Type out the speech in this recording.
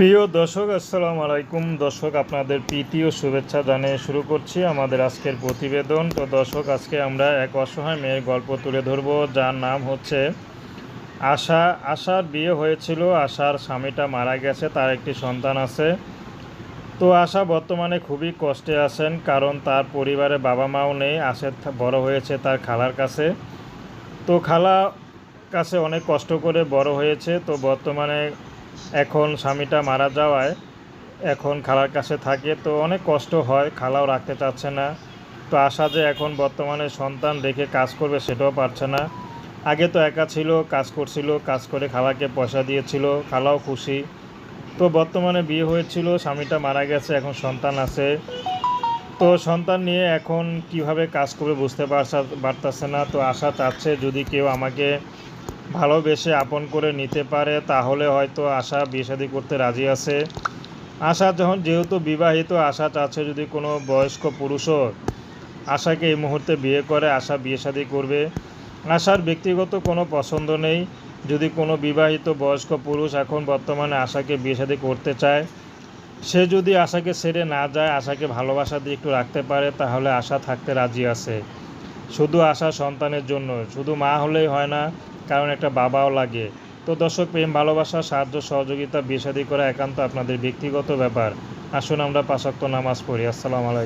প্রিয় দর্শক, আসসালামু আলাইকুম। দর্শক, আপনাদের প্রীতি ও শুভেচ্ছা জানিয়ে শুরু করছি আমাদের আজকের প্রতিবেদন। তো দর্শক, আজকে আমরা এক অসহায় মেয়ের গল্প তুলে ধরবো। যার নাম হচ্ছে আশা। আশার বিয়ে হয়েছিল। আশার স্বামীটা মারা গেছে, তার একটি সন্তান আছে। তো আশা বর্তমানে খুবই কষ্টে আছেন, কারণ তার পরিবারে বাবা মাও নেই, আশা বড় হয়েছে তার খালার কাছে। তো খালা কাছে অনেক কষ্ট করে বড় হয়েছে। তো বর্তমানে এখন স্বামীটা মারা যাওয়ায় এখন খালার কাছে থাকে, তো অনেক কষ্ট হয়, খালাও রাখতে চাচ্ছে না। তো আশা যে এখন বর্তমানে সন্তান রেখে কাজ করবে সেটাও পারছে না। আগে তো একা ছিল, কাজ করছিল, কাজ করে খালাকে পয়সা দিয়েছিল, খালাও খুশি। তো বর্তমানে বিয়ে হয়েছিল, স্বামীটা মারা গেছে, এখন সন্তান আছে। তো সন্তান নিয়ে এখন কীভাবে কাজ করবে বুঝতে পারছা পারতেছে না। তো আশা চাচ্ছে যদি কেউ আমাকে ভালোবেসে আপন করে নিতে পারে, তাহলে হয়তো আশা বিয়ে করতে রাজি আছে। আশা যখন যেহেতু বিবাহিত আশা চাচ্ছে যদি কোনো বয়স্ক পুরুষও আশাকে এই মুহূর্তে বিয়ে করে, আশা বিয়ে করবে। আশার ব্যক্তিগত কোনো পছন্দ নেই। যদি কোনো বিবাহিত বয়স্ক পুরুষ এখন বর্তমানে আশাকে বিয়ে করতে চায়, সে যদি আশাকে ছেড়ে না যায়, আশাকে ভালোবাসা দিয়ে একটু রাখতে পারে, তাহলে আশা থাকতে রাজি আছে। শুধু আশা সন্তানের জন্য, শুধু মা হলেই হয় না, কারণ একটা বাবাও লাগে। তো দর্শক, প্রেম, ভালোবাসা, সাহায্য, সহযোগিতা বিয়ে করা একান্ত আপনাদের ব্যক্তিগত ব্যাপার। আসুন আমরা পাশাক্ত নামাজ পড়ি। আসসালামু আলাইকুম।